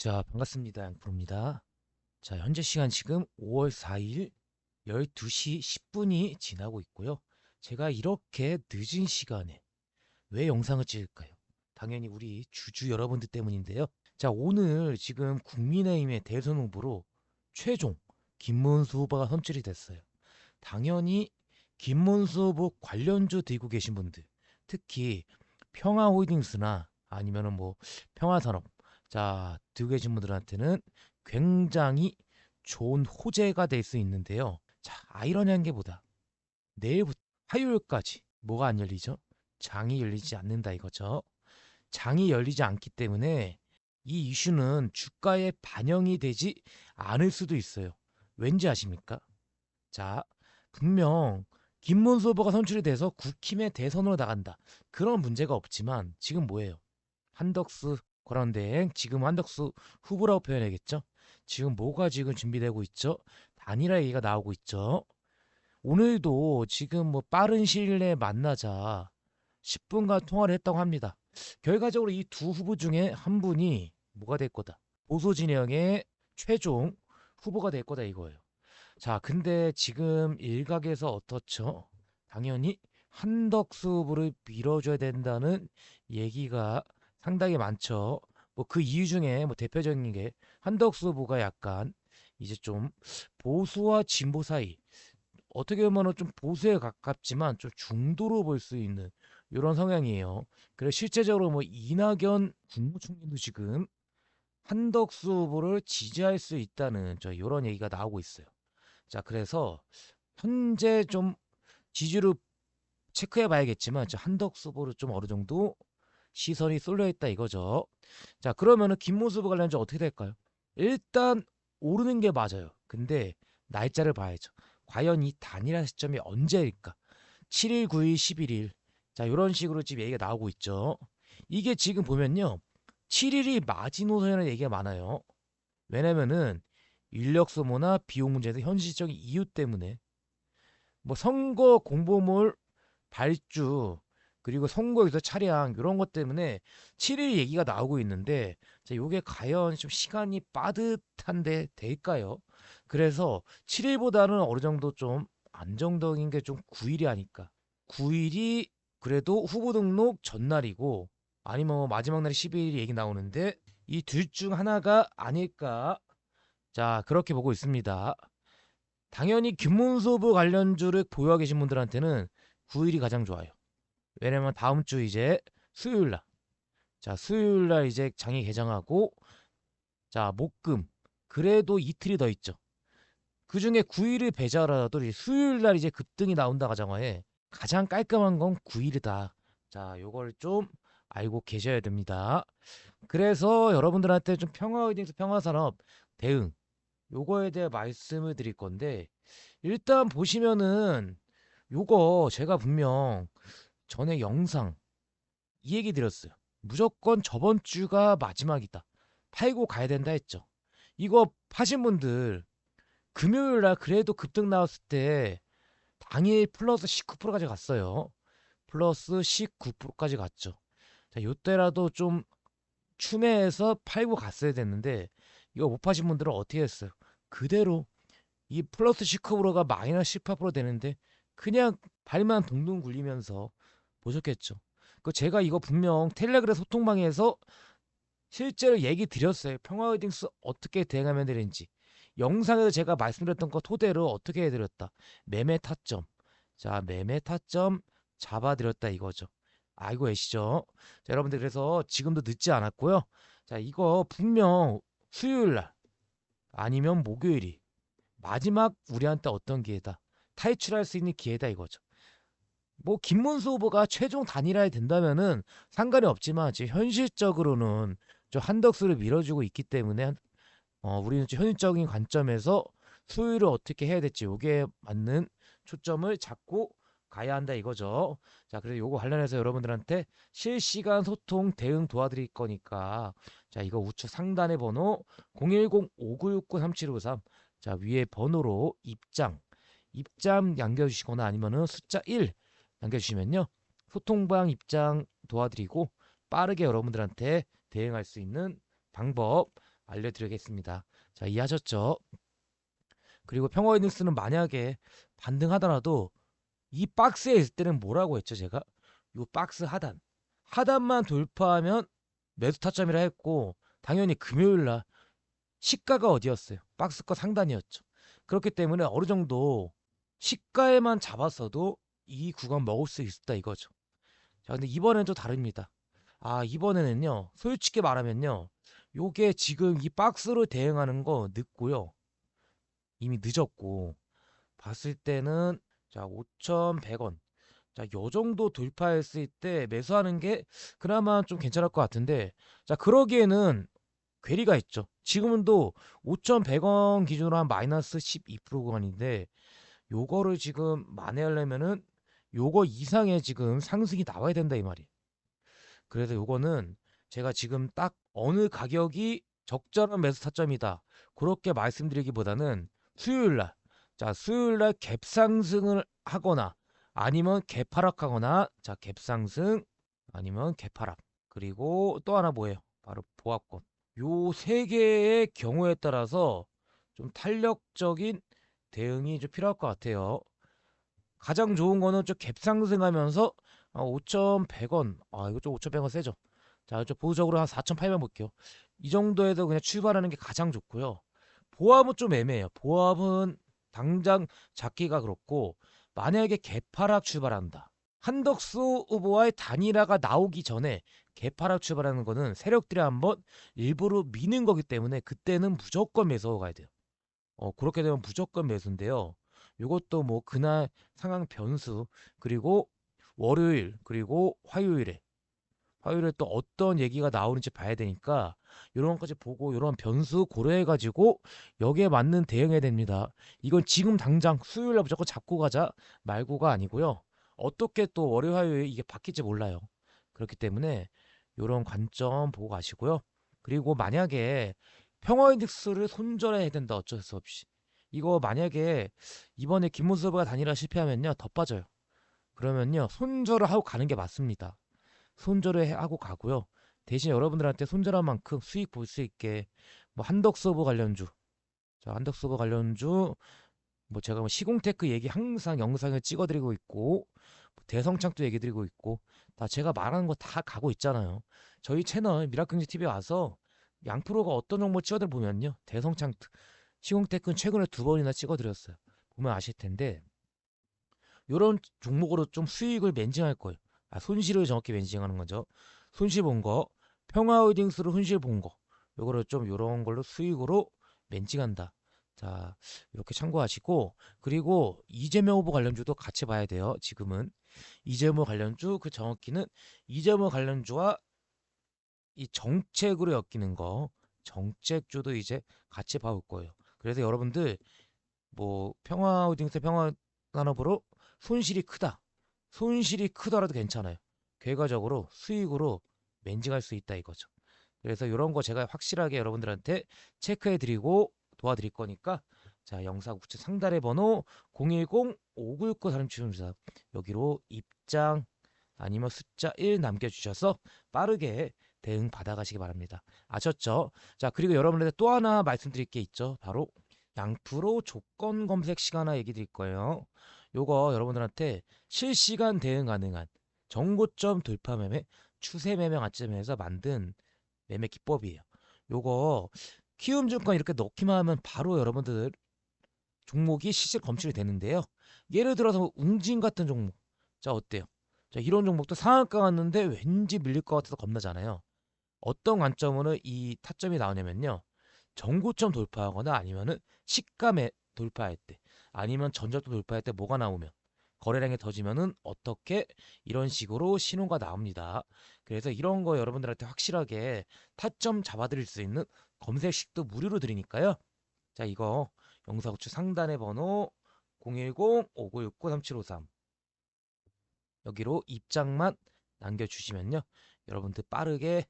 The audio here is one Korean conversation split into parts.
자, 반갑습니다. 양프로입니다. 자, 현재 시간 지금 5월 4일 12시 10분이 지나고 있고요. 제가 이렇게 늦은 시간에 왜 영상을 찍을까요? 당연히 우리 주주 여러분들 때문인데요. 자, 오늘 지금 국민의힘의 대선 후보로 최종 김문수 후보가 선출이 됐어요. 당연히 김문수 후보 관련주 들고 계신 분들, 특히 평화홀딩스나 아니면은 뭐 평화산업 자, 들고 계신 분들한테는 굉장히 좋은 호재가 될 수 있는데요. 자, 아이러니한 게 보다 내일부터 화요일까지 뭐가 안 열리죠? 장이 열리지 않는다 이거죠. 장이 열리지 않기 때문에 이 이슈는 주가에 반영이 되지 않을 수도 있어요. 왠지 아십니까? 자, 분명 김문수 후보가 선출이 돼서 국힘의 대선으로 나간다. 그런 문제가 없지만 지금 뭐예요? 한덕수 권한대행 지금 한덕수 후보라고 표현해야겠죠? 지금 뭐가 지금 준비되고 있죠? 단일화 얘기가 나오고 있죠. 오늘도 지금 뭐 빠른 시일 내에 만나자 10분간 통화를 했다고 합니다. 결과적으로 이 두 후보 중에 한 분이 뭐가 될 거다. 보수 진영의 최종 후보가 될 거다 이거예요. 자, 근데 지금 일각에서 어떻죠? 당연히 한덕수 후보를 밀어줘야 된다는 얘기가 상당히 많죠. 뭐 그 이유 중에 뭐 대표적인 게 한덕수 후보가 약간 이제 좀 보수와 진보 사이 어떻게 보면 좀 보수에 가깝지만 좀 중도로 볼 수 있는 이런 성향이에요. 그래서 실제적으로 뭐 이낙연 국무총리도 지금 한덕수 후보를 지지할 수 있다는 저 이런 얘기가 나오고 있어요. 자, 그래서 현재 좀 지지를 체크해 봐야겠지만 저 한덕수 후보를 좀 어느 정도 시선이 쏠려 있다 이거죠. 자, 그러면은 김문수 관련주 어떻게 될까요? 일단 오르는 게 맞아요. 근데 날짜를 봐야죠. 과연 이 단일화 시점이 언제일까? 7일, 9일, 11일. 자, 이런 식으로 지금 얘기가 나오고 있죠. 이게 지금 보면요. 7일이 마지노선이라는 얘기가 많아요. 왜냐면은 인력 소모나 비용 문제에서 현실적인 이유 때문에 뭐 선거 공보물 발주 그리고 선거에서 차량 이런 것 때문에 7일 얘기가 나오고 있는데 자, 요게 과연 좀 시간이 빠듯한데 될까요? 그래서 7일보다는 어느 정도 좀 안정적인 게 좀 9일이 아닐까. 9일이 그래도 후보 등록 전날이고 아니면 뭐 마지막 날이 12일이 얘기 나오는데 이 둘 중 하나가 아닐까. 자, 그렇게 보고 있습니다. 당연히 김문수 후보 관련주를 보유하고 계신 분들한테는 9일이 가장 좋아요. 왜냐면 다음 주 이제 수요일 날. 자, 수요일 날 이제 장이 개장하고 자, 목금 그래도 이틀이 더 있죠. 그 중에 9일을 배제하라도 수요일 날 이제 급등이 나온다 가정하에 가장 깔끔한 건 9일이다. 자, 요걸 좀 알고 계셔야 됩니다. 그래서 여러분들한테 좀 평화의딩스 평화산업 대응 요거에 대해 말씀을 드릴 건데 일단 보시면은 요거 제가 분명 전에 영상 이 얘기 드렸어요. 무조건 저번 주가 마지막이다. 팔고 가야 된다 했죠. 이거 파신 분들 금요일 날 그래도 급등 나왔을 때 당일 플러스 19%까지 갔어요. 플러스 19%까지 갔죠. 자, 요때라도 좀 추매해서 팔고 갔어야 됐는데 이거 못 파신 분들은 어떻게 했어요? 그대로 이 플러스 19%가 마이너스 18% 되는데 그냥 발만 동동 굴리면서 보셨겠죠. 그 제가 이거 분명 텔레그램 소통방에서 실제로 얘기 드렸어요. 평화의딩스 어떻게 대응하면 되는지. 영상에서 제가 말씀드렸던 거 토대로 어떻게 해드렸다. 매매 타점. 자, 매매 타점 잡아드렸다 이거죠. 알고 계시죠? 자, 여러분들 그래서 지금도 늦지 않았고요. 자, 이거 분명 수요일 날 아니면 목요일이 마지막 우리한테 어떤 기회다. 탈출할 수 있는 기회다 이거죠. 뭐 김문수 후보가 최종 단일화에 된다면은 상관이 없지만 지금 현실적으로는 좀 한덕수를 밀어주고 있기 때문에 어, 우리는 좀 현실적인 관점에서 수요일을 어떻게 해야 될지 요게 맞는 초점을 잡고 가야 한다 이거죠. 자, 그래서 요거 관련해서 여러분들한테 실시간 소통 대응 도와드릴 거니까 자, 이거 우측 상단의 번호 010-5969-3753 자, 위에 번호로 입장 입장 남겨주시거나 아니면은 숫자 1 남겨주시면요. 소통방 입장 도와드리고 빠르게 여러분들한테 대응할 수 있는 방법 알려드리겠습니다. 자, 이해하셨죠? 그리고 평화의 닉스는 만약에 반등하더라도 이 박스에 있을 때는 뭐라고 했죠, 제가? 이 박스 하단. 하단만 돌파하면 매수 타점이라 했고 당연히 금요일 날 시가가 어디였어요? 박스권 상단이었죠. 그렇기 때문에 어느 정도 시가에만 잡았어도 이 구간 먹을 수 있다 이거죠. 자, 근데 이번엔 좀 다릅니다. 아, 이번에는요. 솔직히 말하면요. 요게 지금 이 박스로 대응하는 거 늦고요. 이미 늦었고 봤을 때는 자, 5,100원. 자, 요 정도 돌파했을 때 매수하는 게 그나마 좀 괜찮을 것 같은데 자, 그러기에는 괴리가 있죠. 지금은 또 5,100원 기준으로 한 마이너스 12% 구간인데 요거를 지금 만회하려면은 요거 이상의 지금 상승이 나와야 된다 이 말이에요. 그래서 요거는 제가 지금 딱 어느 가격이 적절한 매수 타점이다. 그렇게 말씀드리기보다는 수요일 날, 자, 수요일 날 갭 상승을 하거나 아니면 갭 하락하거나 자, 갭 상승 아니면 갭 하락. 그리고 또 하나 뭐예요? 바로 보합권. 요 세 개의 경우에 따라서 좀 탄력적인 대응이 좀 필요할 것 같아요. 가장 좋은 거는 좀 갭상승하면서 5,100원. 아, 이거 좀 5,100원 세죠. 자, 좀 보수적으로 한 4,800원 볼게요. 이 정도에서 그냥 출발하는 게 가장 좋고요. 보합은 좀 애매해요. 보합은 당장 잡기가 그렇고 만약에 개파락 출발한다. 한덕수 후보와의 단일화가 나오기 전에 개파락 출발하는 거는 세력들이 한번 일부러 미는 거기 때문에 그때는 무조건 매수하고 가야 돼요. 어, 그렇게 되면 무조건 매수인데요. 이것도 뭐 그날 상황 변수 그리고 월요일 그리고 화요일에 화요일에 또 어떤 얘기가 나오는지 봐야 되니까 이런 것까지 보고 이런 변수 고려해 가지고 여기에 맞는 대응해야 됩니다. 이건 지금 당장 수요일 날 무조건 잡고 가자 말고가 아니고요. 어떻게 또 월요일 화요일 이게 바뀔지 몰라요. 그렇기 때문에 이런 관점 보고 가시고요. 그리고 만약에 평화인덱스를 손절해야 된다 어쩔 수 없이 이거 만약에 이번에 김문수가 단일화 실패하면요 더 빠져요. 그러면요 손절을 하고 가는 게 맞습니다. 손절을 하고 가고요. 대신 여러분들한테 손절한 만큼 수익 볼 수 있게 뭐 한덕 서버 관련주, 자 한덕 서버 관련주 뭐 제가 뭐 시공테크 얘기 항상 영상을 찍어드리고 있고 뭐 대성창도 얘기 드리고 있고 다 제가 말하는 거 다 가고 있잖아요. 저희 채널 미라클지 TV에 와서 양프로가 어떤 정보 찍어들 보면요 대성창 시공테크는 최근에 두 번이나 찍어드렸어요. 보면 아실 텐데 이런 종목으로 좀 수익을 멘징할 거예요. 아, 손실을 정확히 멘징하는 거죠. 손실 본 거, 평화홀딩스로 손실 본 거, 요거를 좀 요런 걸로 수익으로 멘징한다. 자, 이렇게 참고하시고 그리고 이재명 후보 관련주도 같이 봐야 돼요. 지금은 이재명 관련주 그 정확히는 이재명 관련주와 이 정책으로 엮이는 거 정책주도 이제 같이 봐올 거예요. 그래서 여러분들 뭐 평화홀딩스 평화산업으로 손실이 크다. 손실이 크더라도 괜찮아요. 결과적으로 수익으로 맨징할 수 있다 이거죠. 그래서 이런 거 제가 확실하게 여러분들한테 체크해 드리고 도와드릴 거니까 자 영상 우측 상단의 번호 010-599 사람 추천주사 여기로 입장 아니면 숫자 1 남겨주셔서 빠르게 대응 받아가시기 바랍니다. 아셨죠? 자 그리고 여러분들한테 또 하나 말씀드릴 게 있죠. 바로 양프로 조건 검색 시간 하나 얘기 드릴 거예요. 요거 여러분들한테 실시간 대응 가능한 정고점 돌파 매매, 추세 매매 관점에서 만든 매매 기법이에요. 요거 키움 증권 이렇게 넣기만 하면 바로 여러분들 종목이 실질 검출이 되는데요. 예를 들어서 웅진 같은 종목. 자, 어때요? 자, 이런 종목도 상한가 갔는데 왠지 밀릴 것 같아서 겁나잖아요. 어떤 관점으로 이 타점이 나오냐면요. 정고점 돌파하거나 아니면은 시가매 돌파할 때 아니면 전저도 돌파할 때 뭐가 나오면 거래량이 터지면은 어떻게 이런 식으로 신호가 나옵니다. 그래서 이런 거 여러분들한테 확실하게 타점 잡아드릴 수 있는 검색식도 무료로 드리니까요. 자 이거 영상 우측 상단의 번호 010-5969-3753 여기로 입장만 남겨주시면요. 여러분들 빠르게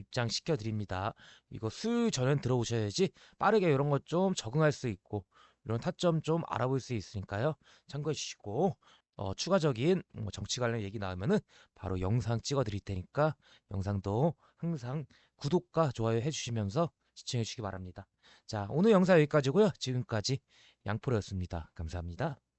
입장시켜 드립니다. 이거 수요일 전엔 들어오셔야지 빠르게 이런 것 좀 적응할 수 있고 이런 타점 좀 알아볼 수 있으니까요. 참고해 주시고 어, 추가적인 뭐 정치 관련 얘기 나오면은 바로 영상 찍어 드릴 테니까 영상도 항상 구독과 좋아요 해주시면서 시청해 주시기 바랍니다. 자, 오늘 영상 여기까지고요. 지금까지 양프로였습니다. 감사합니다.